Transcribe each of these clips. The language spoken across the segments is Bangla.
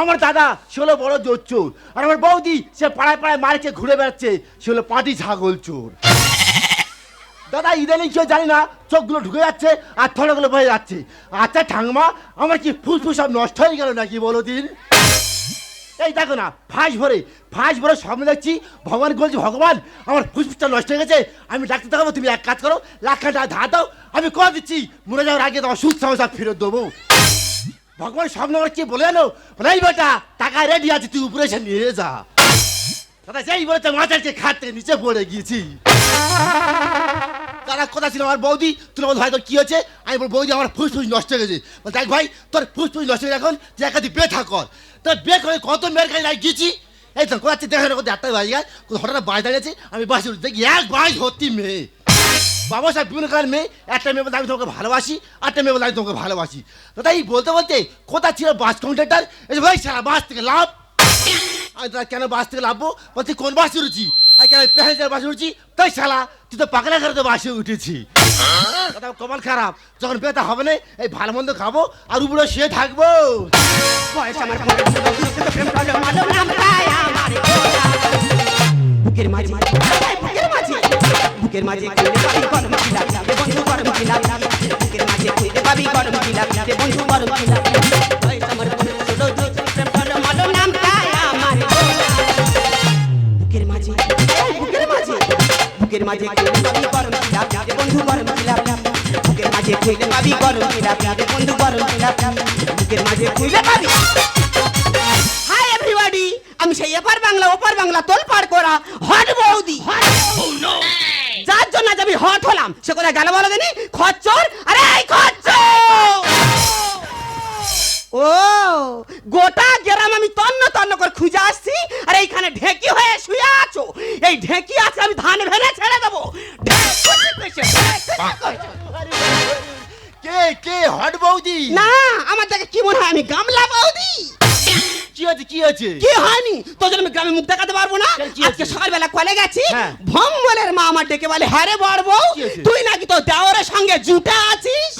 আমার দাদা, সে হলো বড় জোর চোর আর আমার বৌদি, সে পাড়ায় পাড়ায় মারছে ঘুরে বেড়াচ্ছে, সে হলো পাটি ছাগল চোর। দাদা, ইদানিং কেউ জানি না, চোখগুলো ঢুকে যাচ্ছে আর থড়াগুলো বয়ে যাচ্ছে। আচ্ছা ঠাংমা আমার কি ফুসফুস সব নষ্ট হয়ে গেল নাকি বলো দিন? এই দেখো না, ফাঁস ভরে ফাঁস ভরে স্বপ্ন দেখছি, ভগবান বলছি, ভগবান, আমার ফুসফুসটা নষ্ট হয়ে গেছে, আমি ডাক্তার দেখাবো, তুমি এক কাজ করো, লাখ টাকা ধার দাও, আমি কত দিচ্ছি, মরে যাওয়ার আগে তোমার সুস্থ সমস্যা ফেরত দেবো। ভগবান স্বপ্ন আমার কি বলে জানো বলে বেটা টাকা রেডি আছে, তুই উপরে এসে নিয়ে যা। দাদা, যেই বলেছে মাথার যে খাট নিচে পড়ে গিয়েছি। দাদা কথা ছিল আমার বৌদি? তুই বল ভাই তোর কি হয়েছে? আমি বল বৌদি, আমার ফুসফুস নষ্ট হয়ে গেছে। বল, দেখ ভাই, তোর ফুসফুস নষ্ট হয়ে গেছে এখন। যে একাদি বেথা কর। তোর বে করে কত মেয়ের কাছে যাই গিয়েছি এই তো কোথাচ্ছে দেখে না কোথায় আটটা বাজে গেছে হঠাৎ বাজ দাঁড়িয়েছে আমি বাসে উঠে দেখি এক বাজ ভর্তি মেয়ে। বাবা সাহেব, বিভিন্ন কারণ মেয়ে? একটা মেয়ে বলতে আমি তোমাকে ভালোবাসি আটটা মেয়ে বলতে আমি তোমাকে ভালোবাসি। তো তাই বলতে বলতে কোথা ছিল বাস কাউন্টারটার এই ভাই, সারা বাস থেকে লাভ আমি তারা কেন বাস থেকে লাভবো বলছি, কোন বাসে উঠেছি? আর কেন প্যাসেঞ্জার বাসে উঠছি? তাই শালা, তুই তো পাকলা করে বাসে উঠেছি। দাদা কপাল খারাপ। যখন বেতা হবে না, এই ভালো মন্দ খাব, আর উপরে শুয়ে থাকব। বয়স আমার। বুকের মাঝে বুকের মাঝে। বুকের মাঝে গরম গরম গরম বন্ধু গরম মাঝে পাবি গরম খিলা রে বন্ধু গরম খিলা বুকের মাঝে খুঁজে পাবি গরম খিলা রে বন্ধু গরম খিলা বুকের মাঝে খুঁজে পাবি হাই এভরিবডি আমি সেই এপার বাংলা, ওপার বাংলা তোল পার করা হট বৌদি। যার জন্য আমি হট হলাম। সে কোথায় গেল বলো দিনি খচ্চর? আরে এই খচ্চর! ও গোটা গ্রাম আমি তন্ন তন্ন করে খুঁজে আসছি আর এইখানে ঢেকি হয়ে শুয়ে আছো। এই ঢেকি আছে আমি ধান ভেঙে ছেড়ে দেবো। কে কে হট বৌদি? না আমার দেখে কি মনে হয় আমি গামলা বৌদি? কি হচ্ছে কি হচ্ছে কি হয়নি? তোর জন্য আমি গ্রামে মুখ দেখাতে পারব না। আজকে সকালবেলা কলে গেছি হ্যাঁ। ভম্বলের মা আমার ডেকে বলে হ্যাঁ রে বড় বউ তুই নাকি তোর দেওরের সঙ্গে জুটে আছিস?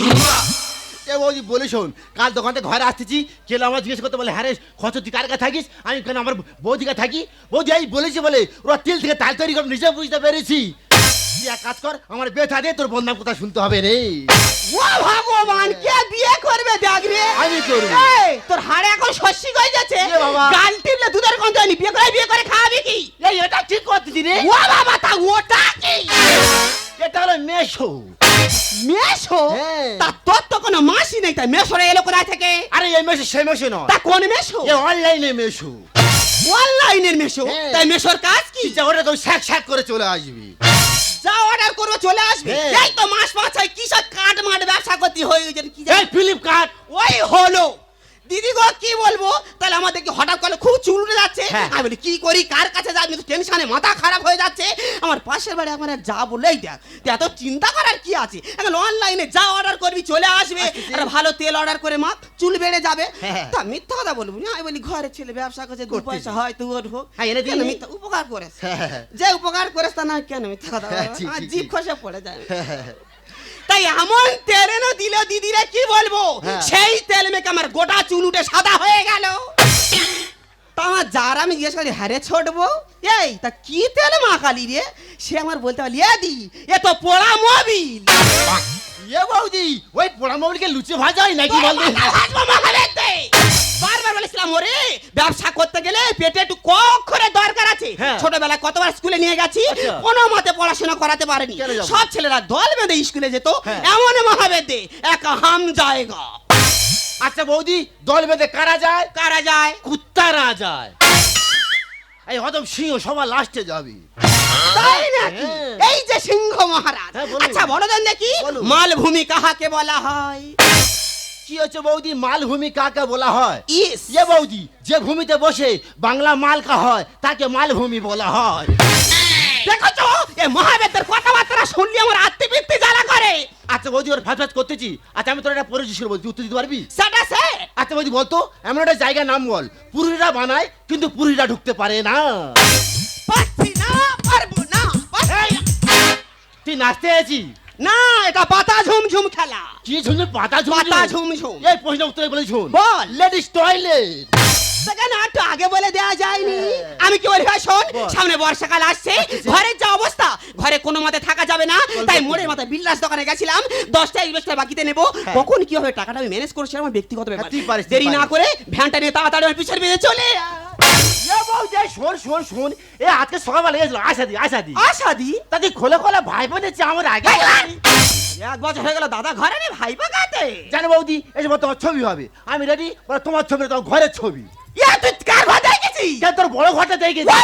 এ বৌদি, বলে শোন, কাল দোকান থেকে ঘরে আসতেছি কেলে আমার জিজ্ঞেস করতে বলে হ্যাঁ রে খরচ তুই কার কাছে থাকিস? আমি কেন, আমার বৌদিকে থাকি? বৌদি এই বলেছি বলে, ওরা তিল থেকে তাল তৈরি করে নিজে বুঝতে পেরেছি। তুই এক কাজ কর আমার বেথা দে তোর বন্ধাম কথা শুনতে হবে রে। ও ভগবান কে বিয়ে করবে দেখ রে আমি করব। এই, তোর হাড়ে এখন শস্যি হয়ে যাচ্ছে। এ বাবা। গাল টিপলে দুধের গন্ধ হয়নি বিয়ে করে বিয়ে করে খাওয়াবি কি? এই এটা ঠিক করতেছি রে। ও বাবা তা ওটা কি? এটা হলো মেশো। মেশো? হ্যাঁ। তা তোর তো কোনো মাসি নেই তাই মেশোরে এলো কোথায় থেকে? আরে এই মেশো সে মেশো নয়। তা কোন মেশো? এ অনলাইনে মেশো। অনলাইনের মেশো? হ্যাঁ। তাই মেশোর কাজ কি? ওটা তো শ্যাক শ্যাক করে চলে আসবি। যা অর্ডার করবে চলে আসবে। হ্যাঁ। এই তো মাস পাঁচ হয় কি সব কাট মাট ব্যবসা করতে হয়ে গেছে কি এই ফ্লিপকার্ট ওই হলো। দিদি গো কি বলব? তাহলে আমাদের কি হঠাৎ করে খুব চুল উঠে যাচ্ছে? হ্যাঁ। আমি বলি কি করি? কার কাছে যাই তো টেনশনে মাথা খারাপ হয়ে যাচ্ছে। আমার পাশের বাড়ি আমার যা বলেই দেখ তুই এত চিন্তা করার কি আছে? এখন অনলাইনে যা অর্ডার করবি চলে আসবে। আর ভালো তেল অর্ডার করে মাখ চুল বেড়ে যাবে। হ্যাঁ। তা মিথ্যা কথা বলব না? আমি বলি ঘরে ছেলে ব্যবসা করছে দু পয়সা হয় তুই ওর হোক। হ্যাঁ, এনে মিথ্যা? উপকার করেছে। হ্যাঁ। যে উপকার করেছে তা না কেন মিথ্যা কথা হ্যাঁ, ঠিক। খসে পড়ে যায়। তাই এমন তেলেনও দিল দিদিরে কি বলব? হ্যাঁ। সেই তেল মেখে আমার গোটা চুল উঠে সাদা হয়ে গেল। তা আমার যার আমি জিজ্ঞেস করি হ্যারে ছোটবো? এই তা কি তেল মাখালি রে? সে আমার বলতে পারলি এ দি এ তো পোড়া মোবিল। এ বৌদি ওই পোড়া মোবাইলকে লুচে ভাজা হয় নাকি বলতে? বারবার বলেছিলাম ওরে ব্যবসা করতে গেলে পেটে একটু ক অক্ষরের দরকার আছে। হ্যাঁ। ছোটবেলায় কতবার স্কুলে নিয়ে গেছি আচ্ছা। কোনো মতে পড়াশোনা করাতে পারেনি। সব ছেলেরা দল বেঁধে স্কুলে যেত হ্যাঁ। এমন মহাবেদে এক হাম জায়গা। আচ্ছা বৌদি দল বেঁধে কারা যায়? কারা যায়? কুত্তারা যায়। এই হতম সিংহ সবার লাস্টে যাবি। তাই নাকি? হ্যাঁ। এই যে সিংহ মহারাজ। আচ্ছা দেন দেখি মালভূমি কাহাকে বলা হয়? কি হচ্ছে বৌদি? মালভূমি কাকে বলা হয়? ইস। ইয়ে বৌদি যে ভূমিতে বসে বাংলা মালকা হয় তাকে মালভূমি বলা হয়। দেখো এ মহাবেদের কথাবার্তা শুনলে আমার আত্মবৃত্তি জ্বালা করে। আচ্ছা বৌদি ওর ফ্যাচ করতেছি। আচ্ছা আমি তোর একটা পরিচিত বলছি উত্তর দিতে পারবি? সেটা সে। আচ্ছা বৌদি বলতো এমন একটা জায়গার নাম বল। পুরুষরা বানায় কিন্তু পুরুষরা ঢুকতে পারে না। পারছি না পারব না তুই নাচতে আছি না এটা পাতা ঝুমঝুম খেলা। কি শুনছে পাতা ঝুম পাতা ঝুমঝুম। এই প্রশ্ন উত্তরে বলে শুন বল। লেডিস টয়লেট সেখানে আগে বলে দেওয়া যায়নি। আমি কি বলি ভাই শোন সামনে বর্ষাকাল আসছে। ঘরের যা অবস্থা ঘরে কোনো মতে থাকা যাবে না। তাই মোড়ের মাথায় বিল্লাস দোকানে গেছিলাম। দশটা ইনভেস্টার বাকিতে নেব। হ্যাঁ। কখন কি হবে? টাকাটা আমি ম্যানেজ করছি আমার ব্যক্তিগত ব্যাপার। হ্যাঁ, দেরি না করে ভ্যানটা নিয়ে তাড়াতাড়ি আমার পিছনে বেঁধে চলে আয়। এ শোন শোন শোন এ আজকে সকালবেলা গেছিল আশা দি আশা দি আশা দি তাতে খোলে খোলে ভাই বোনেছে আমার আগে এক বছর হয়ে গেল দাদা ঘরে নেই ভাই বাগাতে জানো বৌদি এসব তোমার ছবি হবে আমি রেডি বলে তোমার ছবি তোমার ঘরের ছবি। ইয়া তুই কার ঘর দেখেছি তোর বড় ঘরটা দেখেছি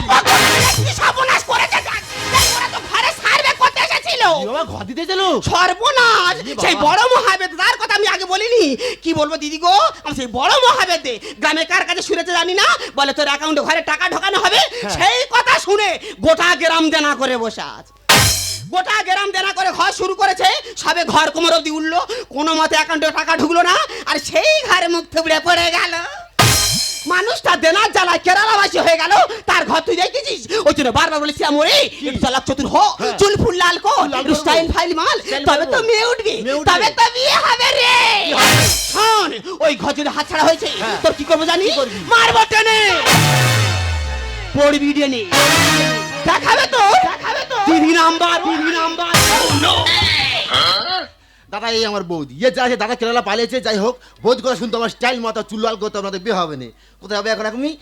সর্বনাশ করতে ঘর দিতে চলো সর্বনাশ! সেই বড় মহাবেদ তার কথা আমি আগে বলিনি। কি বলব দিদি গো? আমি সেই বড় মহাবেদে গ্রামে কার কাছে শুনেছে জানি না? বলে তোর অ্যাকাউন্টে ঘরে টাকা ঢোকানো হবে? হ্যাঁ। সেই কথা শুনে গোটা গ্রাম দেনা করে বসে আছে। গোটা গ্রাম দেনা করে ঘর শুরু করেছে। সবে ঘর কোমর অব্দি উঠল। কোনো মতে অ্যাকাউন্টে টাকা ঢুকলো না। আর সেই ঘরে মুখ থুবড়ে পড়ে গেল। মানুষটা দেনার জ্বালায় কেরালাবাসী হয়ে গেল তার ঘর তুই দেখেছিস? ওই জন্য বারবার বলেছি আমরে একটু চালাক চতুর হো হ্যাঁ। চুল ফুল লাল স্টাইল ফাইল মাল তবে তো মেয়ে উঠবে। তবে তো বিয়ে হবে রে। শোন ওই ঘর যদি হাত ছাড়া হয়েছে হ্যাঁ। তোর কি করব জানি কি মারবো টেনে। পড়বি টেনে। দেখাবে তো? দেখাবে তো? তিন নাম্বার তিন নাম্বার। দাদা এই আমার বৌদি। ইয়ে যা আছে দাদা কেরালা পালিয়েছে, যাই হোক বোধ করে শুনতে আমার স্টাইল মাথা চুল লাল করতে আপনাদের বিয়ে হবে না। কোথায় হবে এখন এখনই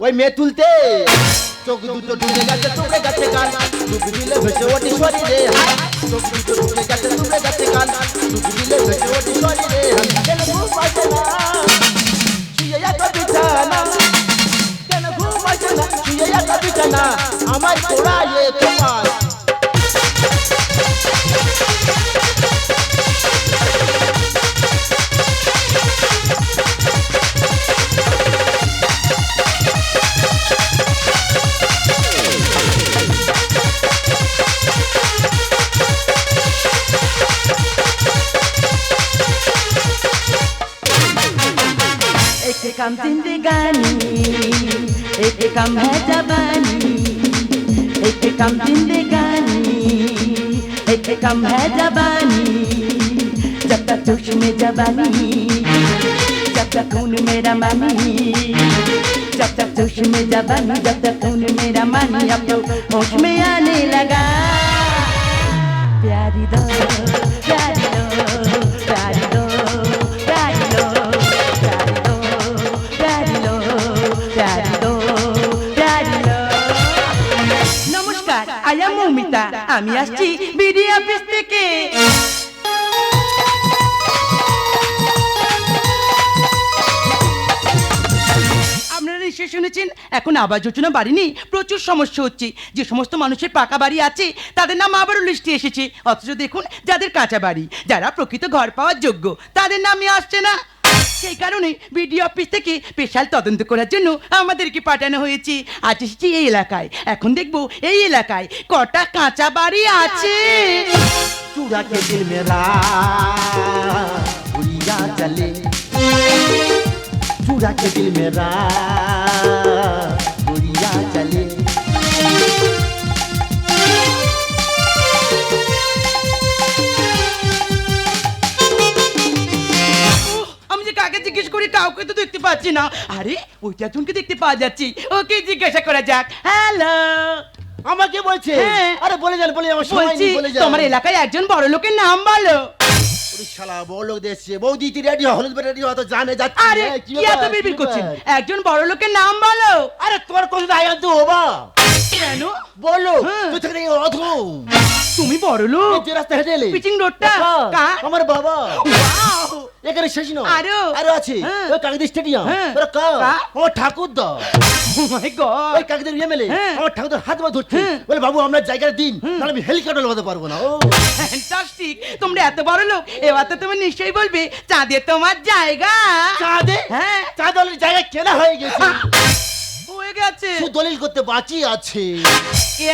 ওই মেয়ে তুলতে। চোখ দুটো ঢুকে গেছে গেছে গান ডুবি দিলে ভেসে চোখ দুটো ঢুকে গেছে গেছে গান ডুবি দিলে ভেসে কেন একা বিছানা। কেন একা বিছানা। আমার পোড়ায়ে তোমার। कम है जबानी, एक कम जिंदगानी, एक कम है जबानी, जब तक जोश में जबानी, जब तक खून मेरा मानी, जब तक जोश में जबानी, जब तक खून এখন আবাস যোজনা বাড়ি নেই, প্রচুর সমস্যা হচ্ছে। যে সমস্ত মানুষের পাকা বাড়ি আছে, তাদের নাম আবারও লিস্টে এসেছে। অথচ দেখুন, যাদের কাঁচা বাড়ি, যারা প্রকৃত ঘর পাওয়ার যোগ্য, তাদের নামই আসছে না। সেই কারণে বিডিও অফিস থেকে স্পেশাল তদন্ত করার জন্য আমাদেরকে পাঠানো হয়েছে। আজ এসেছি এই এলাকায়। এখন দেখব এই এলাকায় কটা কাঁচা বাড়ি আছে। চলে। चले चूड़ा के दिल मेरा गुड़िया चले আমি যে কাকে জিজ্ঞেস করি কাউকে তো দেখতে পাচ্ছি না আরে ওইটা একজনকে দেখতে পাওয়া যাচ্ছে ওকে জিজ্ঞাসা করা যাক হ্যালো আমাকে বলছে হ্যাঁ। আরে বলে যান বলে আমার সময় বলছি নেই বলে যান তোমার এলাকায় একজন বড় লোকের নাম বলো ওরে শালা বড় দেখছে। বৌদি তুই রেডি হলুদ রেডি হতো জানে যাচ্ছে। আরে হ্যাঁ, কি এত বিড়বিড় করছেন একজন বড় লোকের নাম বলো। আরে তোর কথা তো কেন? বলো হ্যাঁ। তুই থেকে অধম? তুমি বড় লোক। যে রাস্তা হেঁটে এলে। পিচিং রোডটা আমার বাবা! এখানে শেষ নয়। আরও? আরও আছে। হ্যাঁ। ওই কাকদি স্টেডিয়াম। ওরা কা ও ঠাকুর দা ও মাই গড ওই কাকদের এমএলএ। হ্যাঁ। আমার ঠাকুরদার হাত পা ধরছে। হ্যাঁ। বলে বাবু আমরা জায়গাটা দিন। তাহলে আমি হেলিকপ্টার লাগাতে পারব না। ও। ফ্যান্টাস্টিক তোমরা এত বড় লোক এবার তো তুমি নিশ্চয়ই বলবে চাঁদে তোমার জায়গা। চাঁদে? হ্যাঁ। চাঁদে জায়গা কেনা হয়ে গেছে। হয়ে গেছে। দলিল করতে বাকি আছে।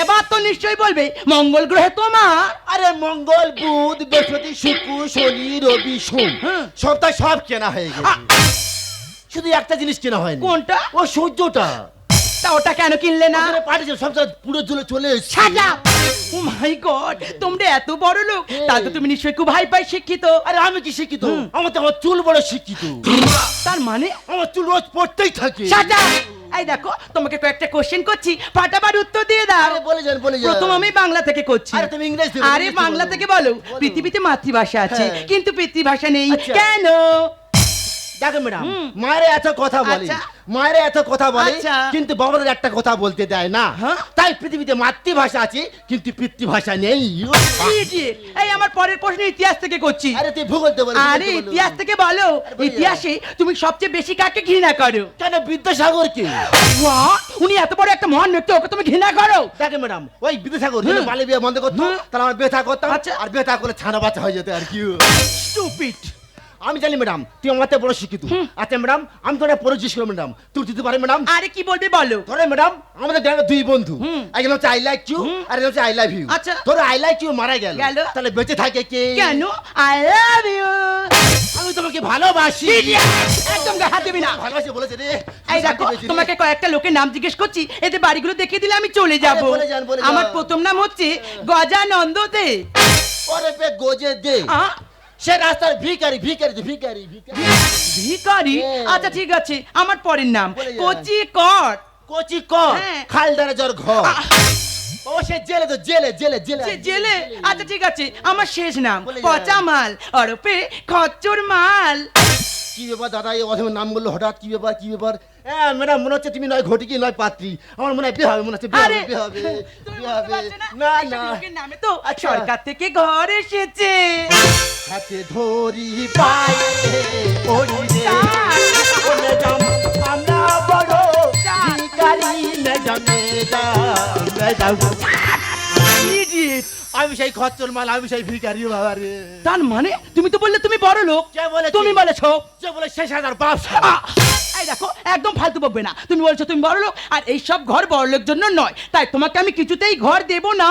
এবার তো নিশ্চয়ই বলবে মঙ্গল গ্রহে তোমার। আরে মঙ্গল বুধ বৃহস্পতি শুক্র শনি রবি সোম। সপ্তাহে সব কেনা হয়ে গেছে। শুধু একটা জিনিস কেনা হয়নি। কোনটা? ও সূর্যটা। তা ওটা কেন কিনলে না? ওখানে পাঠিয়েছে সবটা পুরো চলে চলে up! ও মাই গড তোমরা এত বড় লোক তাহলে তো তুমি নিশ্চয়ই খুব হাই পাই শিক্ষিত। আরে আমি কি শিক্ষিত? আমার তো আমার চুল বড় শিক্ষিত। তার মানে? আমার চুল রোজ পড়তেই থাকে। up! এই দেখো তোমাকে কয়েকটা কোশ্চেন করছি। ফাটাফাট উত্তর দিয়ে দাও। আরে বলে যান বলে যান। প্রথম আমি বাংলা থেকে করছি। আরে তুমি ইংরেজি আরে বাংলা থেকে বলো। বলো। পৃথিবীতে মাতৃভাষা আছে হ্যাঁ। কিন্তু পিতৃভাষা নেই। আচ্ছা। কেন? দেখো ম্যাডাম মায়ের এত কথা বলে। আচ্ছা। মায়ের এত কথা বলে আচ্ছা। কিন্তু বাবাদের একটা কথা বলতে দেয় না। হ্যাঁ? তাই পৃথিবীতে মাতৃভাষা আছে কিন্তু পিতৃভাষা নেই। এই আমার পরের প্রশ্ন ইতিহাস থেকে করছি। আরে তুই ভূগোল তো বলে আরে ইতিহাস থেকে বলো। ইতিহাসে তুমি সবচেয়ে বেশি কাকে ঘৃণা করো? কেন বিদ্যাসাগর কে? উনি এত বড় একটা মহান ব্যক্তি ওকে তুমি ঘৃণা করো? দেখে ম্যাডাম ওই বিদ্যাসাগর যদি। বালি বিয়ে বন্ধ করতো তাহলে আমার বেথা করতাম আচ্ছা। আর বেথা করে ছানা বাচ্চা হয়ে যেত আর কি। স্টুপিড আমি জানি ম্যাডাম তুই আমার বড় শিক্ষিত। আচ্ছা ম্যাডাম আমি তোরা পরে জিজ্ঞেস করো ম্যাডাম তুই দিতে পারে ম্যাডাম আরে কি বলবে বলো? ধরে ম্যাডাম আমাদের গ্রামে দুই বন্ধু। একজন হচ্ছে আই লাইক ইউ আর একজন হচ্ছে আই লাভ ইউ আচ্ছা। তোর আই লাইক ইউ মারা গেল। তাহলে বেঁচে থাকে কে? কেন? আই লাভ ইউ আমি তোমাকে ভালোবাসি। একদম হাত দিবি না। ভালোবাসি বলেছে রে। এই দেখো তোমাকে কয়েকটা লোকের নাম জিজ্ঞেস করছি। এতে বাড়িগুলো দেখিয়ে দিলে আমি চলে যাব। আমার প্রথম নাম হচ্ছে গজানন্দ দে ওরে পে গোজে দে? সে রাস্তার ভিকারি ভিকারি ভিকারি ভিখারি। ভিখারি? হ্যাঁ। আচ্ছা ঠিক আছে আমার পরের নাম। কচি কট কচি কট হ্যাঁ। খালদারে জ্বর ঘর। ও সে জেলে তো জেলে জেলে জেলে। জেলে? আচ্ছা ঠিক আছে আমার শেষ নাম বলে যান। পচা মাল অরপে খচ্চর মাল। কি ব্যাপার দাদা? এই অধমের নাম বলল হঠাৎ কি ব্যাপার কি ব্যাপার? হ্যাঁ ম্যাডাম মনে হচ্ছে তুমি নয় ঘটিকি নয় পাত্রী। আমার মনে হয় বিয়ে হবে মনে হচ্ছে বিয়ে হবে বিয়ে হবে বিয়ে হবে। না? না না। নামে তো আচ্ছা। সরকার থেকে ঘর এসেছে। হাতে ধরি পায়ে পড়ি রে। ও ম্যাডাম আমরা বড় ভিখারি ম্যাডাম Idiot! আমি সেই খচ্চর মাল আমি সেই ভিখারি বাবা রে তার মানে? তুমি তো বললে তুমি বড় লোক। কে বলেছে? তুমি বলেছ। যে বলে শেষ হাজার বাপ! এই দেখো একদম ফালতু বকবে না। তুমি বলছো তুমি বড় লোক আর এই সব ঘর বড় লোক জন্য নয়। তাই তোমাকে আমি কিছুতেই ঘর দেব না।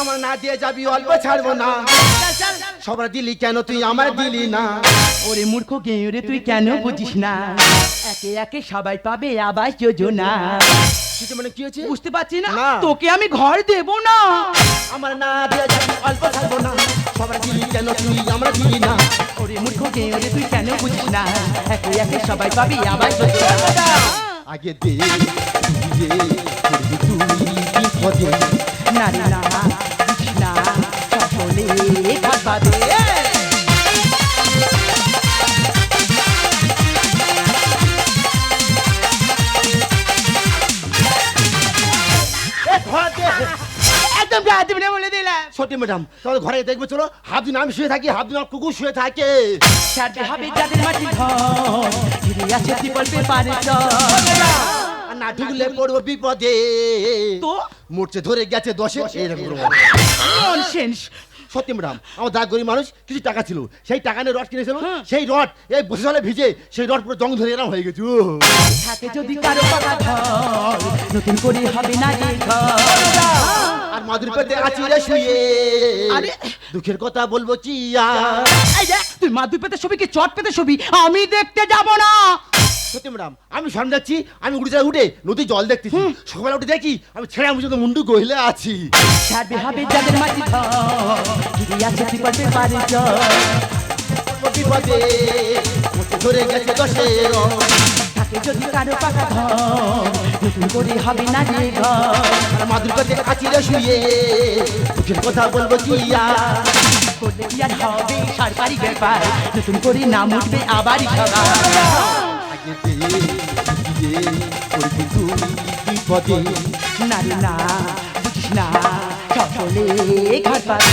আমার না দিয়ে যাবি অল্প ছাড়বো না। সবার দিলি কেন তুই? আমার দিলি না। ওরে মূর্খ গেঁড়ে তুই কেন বুঝিস না? একে একে সবাই পাবে আবাস যোজনা। কিছু মানে কি হয়েছে বুঝতে পারছি না না। তোকে আমি ঘর দেব না আমার না দিয়ে যাবি অল্প না সবার কেন তুই আমার না ওরে মূর্খ গেঁড়ে তুই কেন বুঝিস না একে একে সবাই পাবে যোজনা আগে দে তুই দে করবি তুই বিপদে না না বুঝিস না সকলে পাবে সত্যি ম্যাডাম তাহলে ঘরে দেখবে চলো হাফ দিন আমি শুয়ে থাকি হাফ দিন আমার কুকুর শুয়ে থাকে। সাথে হবে যাদের মাটি ঘর ফিরে আছে ত্রিপল পেপারে না ঢুকলে পড়ব বিপদে। তো? মরছে ধরে গেছে দশে এরকম। ননসেন্স সত্যি ম্যাডাম আমার দাগ গরিব মানুষ কিছু টাকা ছিল। সেই টাকা নিয়ে রড কিনেছিল হ্যাঁ। সেই রড এই বসে জলে ভিজে সেই রড পুরো জং ধরে এরকম হয়ে গেছে থাকে যদি কারও পাকা ঘর নতুন করে হবে না আর মাদুর পেতে আছি রে শুয়ে। আরে। দুঃখের কথা বলব কি আর তুই মাদুর পেতে ছবি কি চট পেতে ছবি? আমি দেখতে যাব না। সত্যি ম্যাডাম আমি সামনে যাচ্ছি আমি উঠে যাই উঠে নদী জল দেখতেছি। সকালে উঠে দেখি আমি ছেড়ে আমি শুধু মুন্ডু গহিলে আছি। সাথে হবে যাদের মাটি ঘর আছে ত্রিপল পেপারে বিপদে ধরে গেছে দশের থাকে যদি কারও পাকা নতুন করে হবে না যে মাদুর পেতে আছি রে শুয়ে কথা বলব কি করলে কি আর হবে? সরকারি ব্যাপার নতুন করে নাম উঠবে আবারই সবার। আগে দে দিয়ে করবি তুই বিপদে। না না বুঝিস না সকলে ঘর পাবে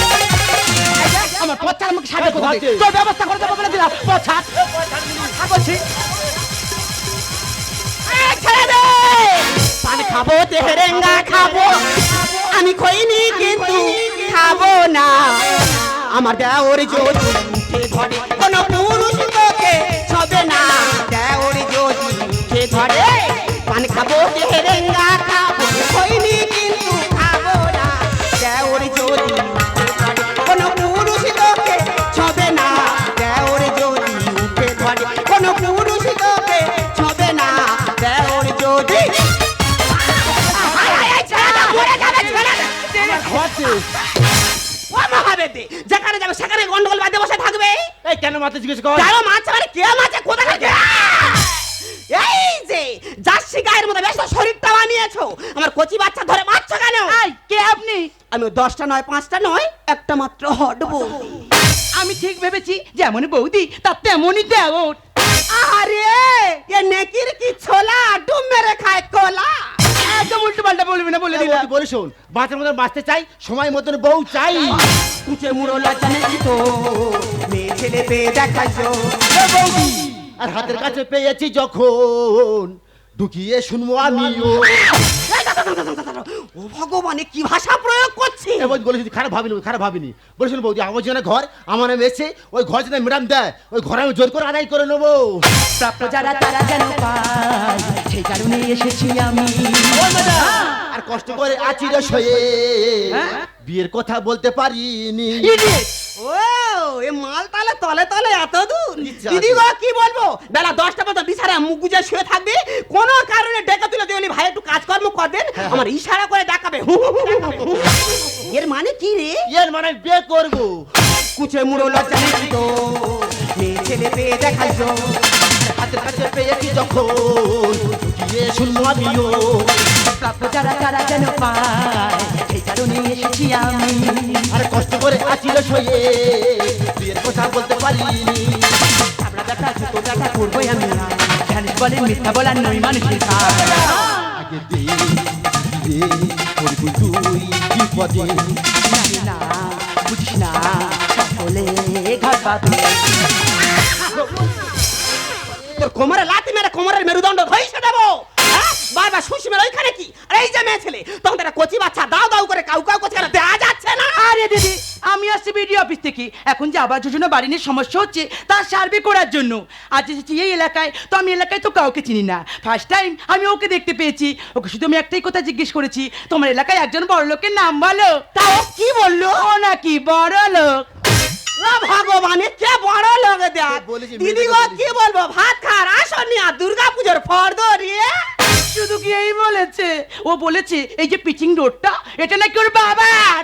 আমার পচার মুখে সাহায্য এই, তোর ব্যবস্থা করে দেবো বলে দিলাম। পছাত বলছি। এই, ছেড়ে দে। পান খাব তেহেরেঙ্গা খাব। আমি খইনি কিন্তু খাব না। আমার দেওর যদি কোন পুরুষ তোকে ছবে না। ধরে। পান খাব তেহেরেঙ্গা খাব খইনি কিন্তু খাব না। দেওর যদি কোন পুরুষ তোকে ছবে না। দেওর যদি মুখে ধরে কোন পুরুষ তোকে ছবে না। দেওর যদি যেখানে যাবে সেখানে গন্ডগোল বাদে বসে থাকবে। এই কেন মাথা জিজ্ঞেস কর? কেন মাছ মানে কে মাছে কোথা থেকে এই যে জার্সি গায়ের মতো বেশ শরীরটা বানিয়েছো। আমার কচি বাচ্চা ধরে মারছো কেন? কে আপনি? আমি দশটা নয় পাঁচটা নয় একটা মাত্র হটবো। আমি ঠিক ভেবেছি যেমন বৌদি তার তেমনই দেওর। আরে এ নেকির কি ছোলা? ডুম মেরে খায় কোলা। একদম উল্টো পাল্টা বলবি না বলে দিলাম। বলে শোন বাচ্চার মতন বাঁচতে চাই সময় মতন বউ চাই। কুচে মুড়ো নেই তো মেয়ে ছেলে পেয়ে দেখাইছো। বৌদি আর হাতের কাছে পেয়েছি যখন ঢুকিয়ে শুনব আমিও। ও ভগবানে কি ভাষা প্রয়োগ করছি? বলেছি খারাপ ভাবিনি খারাপ ভাবিনি। বলেছিল বৌদি আমার জন্য ঘর আমার নামে এসে ওই ঘর যেন ম্যাডাম দেয় ওই ঘরে আমি জোর করে আদায় করে নেব। প্রাপ্ত যারা তারা যেন পায় সেই কারণে এসেছি আমি। আর কষ্ট করে আছি রে শয়ে বিয়ের কথা বলতে পারিনি। ও এ মাল তালে তলে তলে এত দূর? দিদি গো কি বলব? বেলা দশটা পর্যন্ত বিছানা মুখ গুজে শুয়ে থাকবে। কোনো কারণে ডেকে তুলে দিয়ে ভাই একটু কাজকর্ম কর দেন। আমার ইশারা করে হু। এর মানে কি রে? এর মানে বিয়ে করব। কুচে মুড়ো লজ্জা তো মেয়ে ছেলে পেয়ে দেখাইছো। হাতের কাছে পেয়েছি যখন? শুনব আমিও। প্রাপ্ত যারা তারা যেন পায়। কারণে এসেছি আমি। আর কষ্ট করে আছি রে শয়ে বিয়ের কথা বলতে পারিনি। আমরা দেখা জুতো দেখা করবোই আমি। জানিস বলে মিথ্যা বলার নই মানুষের কাজ। আগে দে দে করবি তুই বিপদে। না বুঝিস না সকলে ঘর পাবে তোর কোমরে লাতি মেরে কোমরের মেরুদণ্ড ঘষে দেবো। হ্যাঁ? বারবার কি আর এই যে মেয়ে ছেলে তখন তারা কচি বাচ্চা দাও দাও করে কাউ কাউ করছে দেওয়া যাচ্ছে না। আরে দিদি আমি আসছি বিডিও অফিস থেকে। এখন যে আবাস যোজনা বাড়ি নিয়ে সমস্যা হচ্ছে তার সার্ভে করার জন্য। আজ এসেছি এই এলাকায় তো আমি এলাকায় তো কাউকে চিনি না। ফার্স্ট টাইম আমি ওকে দেখতে পেয়েছি। ওকে শুধু আমি একটাই কথা জিজ্ঞেস করেছি তোমার এলাকায় একজন বড় লোকের নাম বলো? তাও কি বলল? ও নাকি বড় লোক। ও ভগবানে কে বড় লোক দেখ। দিদি গো কি বলব? ভাত খাওয়ার আসন আর দুর্গা পুজোর ফর্দ রিয়ে শুধু কি এই বলেছে? ও বলেছে এই যে পিচিং রোডটা এটা নাকি ওর বাবার?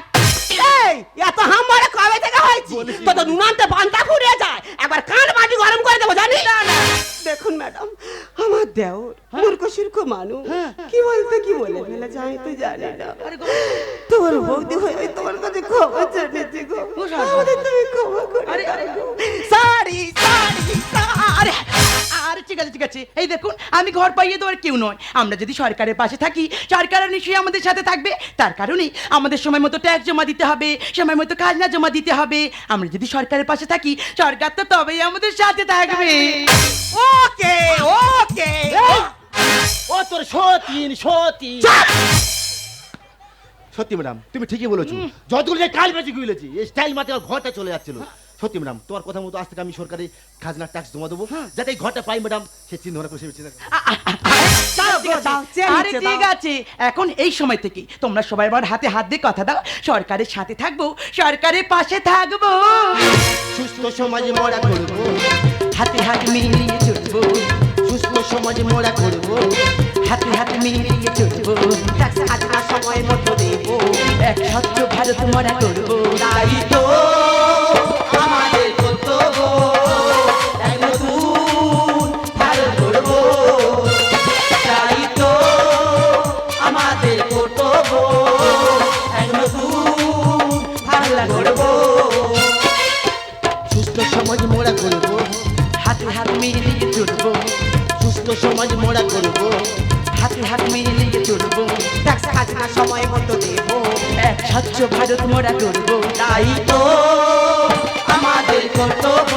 এই এত হামবারে কবে থেকে হয়েছে? তো তো নুনান্তে বান্তা ফুরিয়ে যায়। একবার কান মাটি গরম করে দেবো জানি না না। দেখুন ম্যাডাম আমার দেওর মূর্খ সূর্খ মানুষ। কি বলতে কি বলে ফেলেছে আমি তো জানি না। তোমার বৌদি হয়ে তোমার কাছে ক্ষমা জানিয়েছি গো। আমাদের তুমি ক্ষমা করে আরে, আরে, ঠিক আছে? এই দেখুন আমি ঘর পাইয়ে দেওয়ার কেউ নয় আমরা যদি সরকারের পাশে থাকি সরকার নিশ্চয়ই আমাদের সাথে থাকবে। তার কারণে আমাদের সময় মতো ট্যাক্স জমা দিতে হবে সময় মতো খাজনা জমা দিতে হবে। আমরা যদি সরকারের পাশে থাকি সরকার তো তবেই আমাদের সাথে থাকবে। ওকে ওকে। ও তোর সতীন সতীন। সত্যি ম্যাডাম তুমি ঠিকই বলেছ। যতগুলো যে কাল বেঁচে গুলেছি এই স্টাইল মাতে ঘরটা চলে যাচ্ছিল। সত্যি ম্যাডাম তোমার কথা মতো আজ থেকে আমি সরকারি খাজনার ট্যাক্স জমা দেবো। যাতে এই ঘরটা পাই ম্যাডাম সে চিন্তা ভাবনা করে সে আরে ঠিক আছে। এখন এই সময় থেকে তোমরা সবাই আমার হাতে হাত দিয়ে কথা দাও। সরকারের সাথে থাকব সরকারের পাশে থাকব। সুস্থ সমাজে মরা করব। হাতে হাত মিলিয়ে চলবো। সুস্থ সমাজে মরা করব। হাতে হাত মিলিয়ে চলবো। ট্যাক্স সময় মতো দেবো। এক স্বচ্ছ ভারত মরা করব। তাই তো হাতে মিলিয়ে চলবো। সুস্থ সমাজ মোড়া করব। হাতে, হাত মিলিয়ে চলবো। ট্যাক্স খাজনা সময় মতো দেব। এক স্বচ্ছ ভারত মোড়া করব। তাই তো আমাদের কর্তব্য।